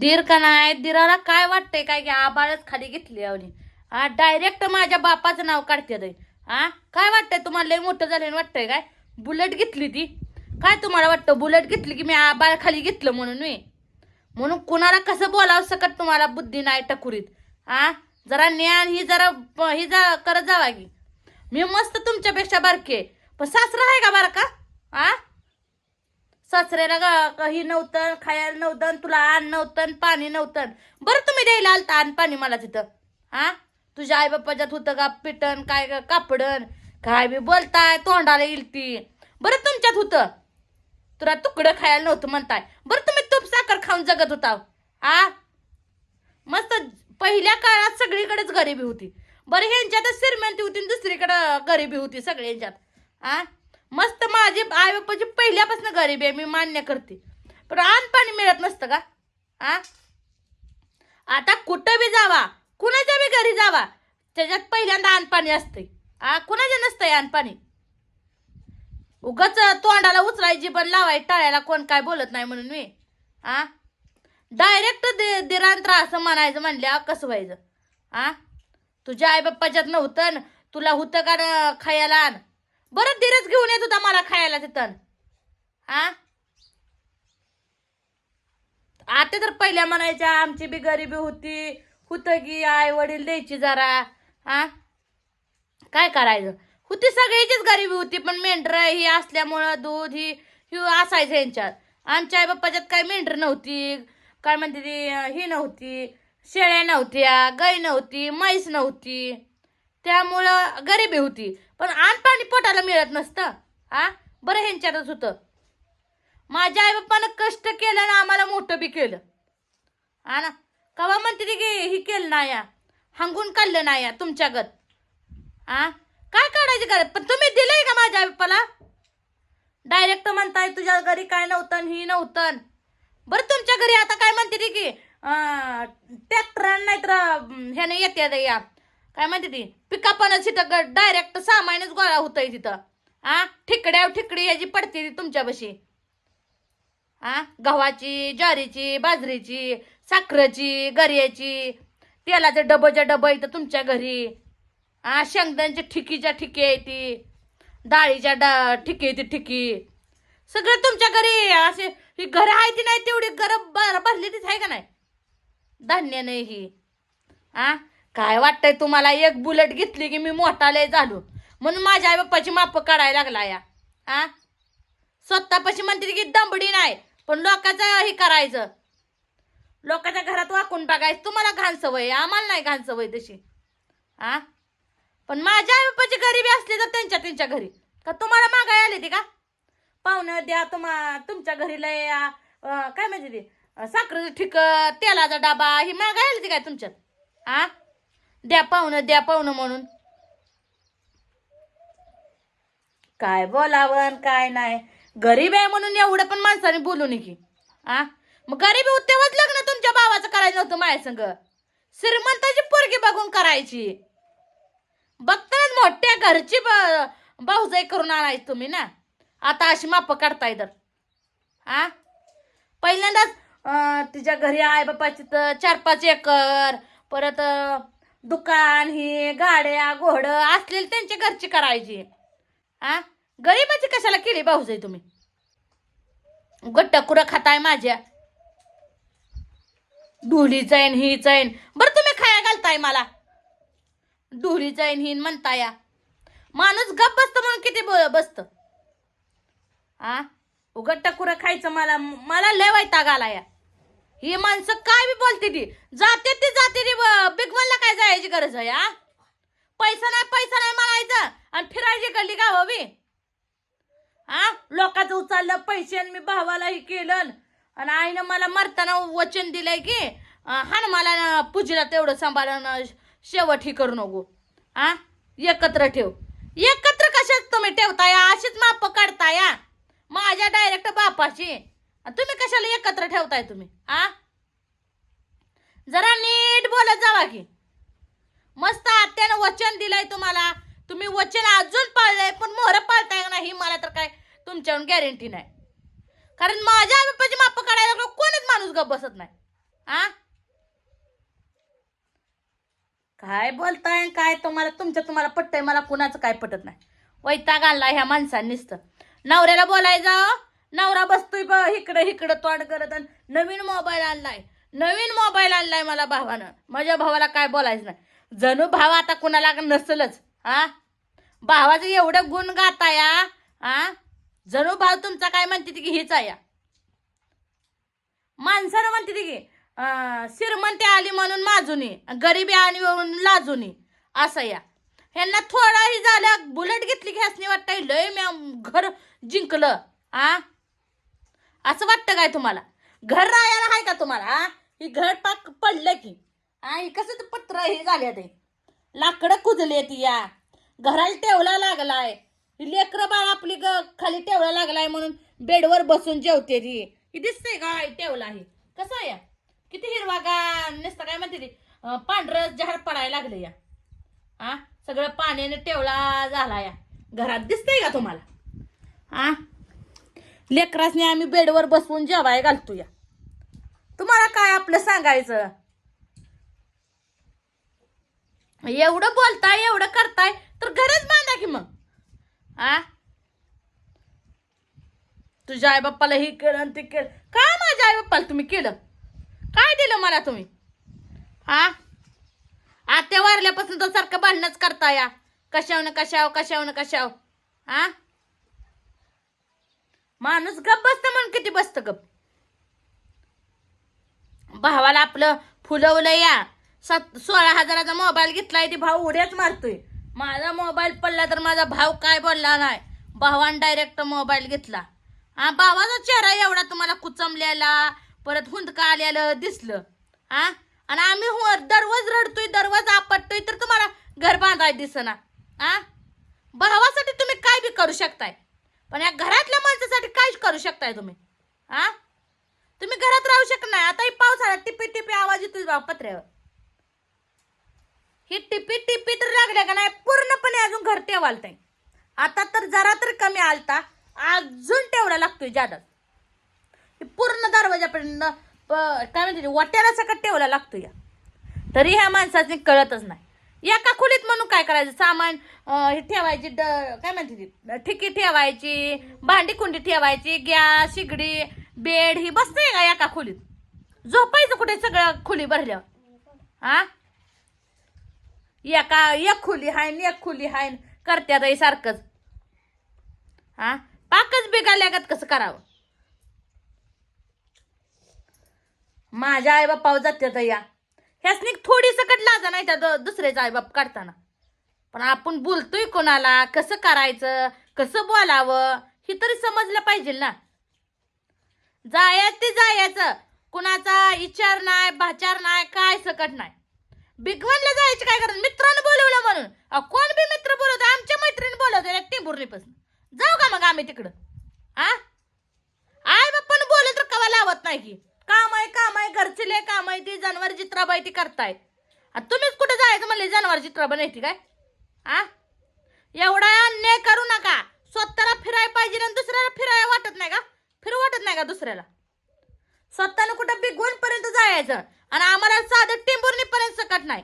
दीर का नाही? दिराला काय वाटतंय? काय की आबाळच खाली घेतली आवली. हा डायरेक्ट माझ्या बापाचं नाव काढते रे हा काय वाटतंय तुम्हाला? लय मोठं झालं वाटतंय काय? बुलेट घेतली ती. काय तुम्हाला वाटतं? बुलेट घेतली की मी आबाळ खाली घेतलं म्हणून मी म्हणून कुणाला कसं बोलावं सकट तुम्हाला बुद्धी नाही टकुरीत? हा जरा ज्ञान ही जरा ही जा करत जावा की. मी मस्त तुमच्यापेक्षा बारके पण सासरा आहे का बारका? का हा सासऱ्याला काही नव्हतं खायला नव्हतं तुला अन्न नव्हतं पाणी नव्हतं. बरं तुम्ही द्यायला आलता अन्न पाणी मला तिथं. हा? तुझ्या आई बाप्पाच्यात होतं का पिटन काय कापडन काय बी बोलताय तोंडाला येईल ती बरं तुमच्यात होतं. तुला तुकडं खायला नव्हतं म्हणताय. बरं तुम्ही तूप साखर खाऊन जगत होता. आ? मस्त पहिल्या काळात सगळीकडेच गरिबी होती. बरं ह्यांच्यातच श्रीमंती होती दुसरीकडं गरिबी होती सगळ्यांच्यात. आ? मस्त माझी आई बाप्पाची पहिल्यापासून गरीब आहे मी मान्य करते. पण अन्न पाणी मिळत नसतं का? आ? आता कुठं बी जावा कुणाच्या बी घरी जावा त्याच्यात पहिल्यांदा अन्न पाणी असतंय. आ? कुणाच्या नसतंय अन्न पाणी? उगाच तोंडाला उचलायची पण लावायची टाळ्याला कोण काय बोलत नाही म्हणून मी. आ? डायरेक्ट दि दिरांतरा असं म्हणायचं म्हणल्या कसं व्हायचं? आ? तुझ्या आई बाप्पाच्यात नव्हतं तुला होतं का न खायला आण. बरं धीरच घेऊन येत होता मला खायला तिथं. आ आता तर पहिल्या म्हणायच्या आमची बी गरिबी होती. होतं की आई वडील द्यायची जरा. आ काय करायचं? होती सगळ्याचीच गरिबी होती पण मेंढर ही असल्यामुळं दूध ही ही असायचं यांच्यात. आमच्या आई बाप्पाच्यात काय मेंढर नव्हती. काय म्हणते ती ही नव्हती. शेळ्या नव्हत्या गाय नव्हती म्हैस नव्हती. त्यामुळं गरिबी होती. पण आण पाणी पोटाला मिळत नसतं. आ बरं ह्यांच्यातच होतं. माझ्या आई बाप्पानं कष्ट केलं ना आम्हाला मोठं बी केलं. हा ना? कवा म्हणते ती की ही केलं नाही या हांगून काढलं नाही या तुमच्या गत. आ काय काढायची गरज? पण तुम्ही दिलंय का माझ्या आई बाप्पाला डायरेक्ट म्हणताय तुझ्या घरी काय नव्हतं ही नव्हतं. बरं तुमच्या घरी आता काय म्हणते ती की ट्रॅक्टर नाही तर ह्याने येते या काय म्हणते ती? पिकापानं तिथं डायरेक्ट सामानच गोळा होतंय तिथं. आ? ठिकड्या ठिकडी याची पडते ती तुमच्यापाशी. आ? गव्हाची ज्वारीची बाजरीची साखरेची गर्याची. तेलाचे डबच्या डबं इथं तुमच्या घरी. आ? शेंगदाण्याची ठिकीच्या ठिकी आहे ती. डाळीच्या डा ठिकी ती ठिकी. सगळं तुमच्या घरी असे ही घरं आहे ती नाही तेवढी घरं भरली तीच आहे का नाही? धान्य नाही ही. आ? काय वाटतंय तुम्हाला? एक बुलेट घेतली की मी मोठा लय झालो. म्हणून माझ्या आई बाप्पाची माप काढायला लागला या. आ? स्वतःपाशी म्हणते की दंबडी नाही पण लोकांचं हे करायचं. लोकांच्या घरात वाकून बघायचं. तुम्हाला घाण सवय आहे, आम्हाला नाही घाण सवय तशी. आ? पण माझ्या आई बाप्पाची गरिबी असली तर त्यांच्या त्यांच्या घरी. का तुम्हाला मागाय आली ती का? पाहुणं द्या तुम्हा तुमच्या घरी लय आ, काय म्हणते ते? साखरेचं ठिक तेलाचा डबा ही मागाय आली ती काय तुमच्यात? आ? द्या पाहुणं द्या पाहुणं म्हणून. काय बोलावं काय नाही. गरीब आहे म्हणून एवढं पण माणसाने बोलू नये की. आ? मग गरीबी होत तेव्हाच लग्न तुमच्या भावाचं करायचं नव्हतं माझ्या संग. श्रीमंताची पोरगी बघून करायची. बघतानाच मोठ्या घरची ब- भाऊजाई करून आणायची तुम्ही ना. आता अशी माप काढताय तर. आ? पहिल्यांदाच तिच्या घरी आई बापाची तर चार पाच एकर परत दुकान ही गाड्या घोडं असलेली त्यांच्या घरची करायची. आ? गरीबाची कशाला केली भाऊजाई तुम्ही? गट्ट कुरं खाताय माझ्या. ढोली चैन ही चैन बरं तुम्ही खाया घालताय मला. ढोली चैन ही म्हणताया. या. माणूस गप बसतं म्हणून किती ब- बसतं. आ? उघड टकुरं खायचं मला मला लय वैताग आला या ही माणसं काय बी बोलते ती. जाते ती जाते ती बिगमनला काय जायची गरज आहे आ पैसा नाही पैसा नाही म्हणायचं. आणि फिरायची गल्ली का हवी हा? लोकांचं उचललं पैसे आणि मी भावाला हे केलं. आणि आईनं मला मरताना वचन दिलंय की हनुमाला मला पूजेला तेवढं सांभाळून शेवट ही करू नको. हा? एकत्र ठेव. एकत्र कशात तुम्ही ठेवताय? अशीच माप काढताय माझ्या डायरेक्ट बापाची तुम्ही कशाला एकत्र ठेवताय तुम्ही? आ? जरा नीट बोलत जावा की. मस्त आत्यानं वचन दिलंय तुम्हाला. तुम्ही वचन अजून पाळलंय पण मोहर पाळताय का नाही मला तर काय तुमच्याहून गॅरंटी नाही. कारण माझ्या आई माप काढायला लागलो कोणीच माणूस गप बसत नाही. आ? काय बोलताय काय तुम्हाला तुमच्या तुम्हाला पटतंय मला कुणाचं काय पटत नाही. वैताग आणला ह्या माणसांनीच तर. नवऱ्याला बोलायचं नवरा बसतोय ब इकडं इकडं तोंड करत आणि नवीन मोबाईल आणलाय. नवीन मोबाईल आणलाय मला भावानं. माझ्या भावाला काय बोलायचं नाही. जणू भाव आता कुणाला नसलच हा? भावाचं एवढं गुण गाता या हा? जणू भाव तुमचा काय म्हणते की हीच आहे या. माणसानं म्हणते की श्रीमंती आली म्हणून माजुनी गरिबी आणि म्हणून लाजुनी असं या. ह्यांना थोडाही झालं बुलेट घेतली की ह्यासनी वाटतंय लय मी घर जिंकलं आ असं वाटतं काय तुम्हाला? घर राहायला आहे का तुम्हाला ही? घर पाक पडलं की. आ कसं ते पत्र हे झाले ते लाकडं कुजले ती या. घराला टेवला लागलाय. ही लेकरं बाळ आपली ग खाली टेवला लागलाय म्हणून बेडवर बसून जेवते ती. ही दिसते का टेवला आहे? कसं आहे या? किती हिरवा गा नसतं काय म्हणते ती? पांढरं जहार पडायला लागलं या. आ सगळं पाण्याने टेवला झाला या. घरात दिसतंय का तुम्हाला? हा? लेकरासने आम्ही बेडवर बसवून जेवाय घालतो या तुम्हाला काय आपलं सांगायचं? एवढं बोलताय एवढं करताय तर घरच बांधा की मग. आ? तुझ्या आई बाप्पाला हे केलं आणि ते केलं. काय माझ्या आई बाप्पाला तुम्ही केलं? काय दिलं मला तुम्ही? हा आत्या वारल्यापासून तर सारखं भांडणच करता या कशावनं कशाव कशावनं कशाव हा माणूस गप बसतं म्हणून किती बसतं गप भावाला आपलं फुलवलं या. सात सोळा हजाराचा मोबाईल घेतलाय ती भाऊ उड्याच मारतोय. माझा मोबाईल पडला तर माझा भाव काय बोलला नाही. भावान डायरेक्ट मोबाईल घेतला. हा भावाचा चेहरा एवढा तुम्हाला कुचमल्याला परत हुंदका आलेलं दिसलं. हा? आणि आम्ही हो दररोज रडतोय दररोज आपटतोय तर तुम्हाला घर बांधाय दिसना. हा? भावासाठी तुम्ही काय बी करू शकताय? पण या घरातल्या माणसासाठी काय करू शकताय तुम्ही? हा तुम्ही घरात राहू शकत नाही. आता पावसाळ्यात टिपी टिपी आवाज येतोय बाबा पत्र्यावर. ही टिपी टिपी तर लागल्या का नाही? पूर्णपणे अजून घर टेवालताय. आता तर जरा तर कमी आलता. अजून तेवढा लागतोय जादा. पूर्ण दरवाजापर्यंत काय म्हणते वाट्याला सकट ठेवला लागतो या. तरी ह्या माणसाने कळतच नाही. एका खोलीत म्हणून काय करायचं? सामान हे ठेवायची ड काय म्हणते ती? ठिकी ठेवायची भांडी कुंडी ठेवायची गॅस शिगडी बेड ही बसते का एका खोलीत? झोपायचं कुठे सगळं खोली भरल्यावर? हा एका एक खोली हाय न एक खोली हाय न करत्यात सारखंच. हा पाकच बिघाल्यागत कसं करावं? माझ्या आई बापावर जात्यात या. ह्यासनी थोडी सकट लाजा नाही त्या दुसऱ्याचा आईबाप काढताना. पण आपण बोलतोय कोणाला कसं करायचं कसं बोलावं हे तरी समजलं पाहिजे ना. जायच ते जायचं. कुणाचा विचार नाही भाचार नाही काय सकट नाही. बिगवनला जायचं काय करत मित्रानं बोलवलं म्हणून. कोण बी मित्र बोलवत आमच्या मैत्रिणी बोलवते टिंबुर्णीपासून जाऊ का मग आम्ही तिकडं? आ? आय बाप्पानं बोलत तर कवा लावत नाही की. काम आहे काम आहे घरचे लय काम आहे ती जनावर चित्राबाई ती करताय आणि तुम्हीच कुठे जायचं म्हणले जनावर चित्राबाई नाही ती काय? आ? एवढा अन्याय करू नका. स्वतःला फिरायला पाहिजे आणि दुसऱ्याला फिरायला वाटत नाही का? फिरू वाटत नाही का दुसऱ्याला? स्वतःनं कुठं बिगवण पर्यंत जायचं आणि आम्हाला साधं टिंबुर्णी पर्यंत सकट नाही.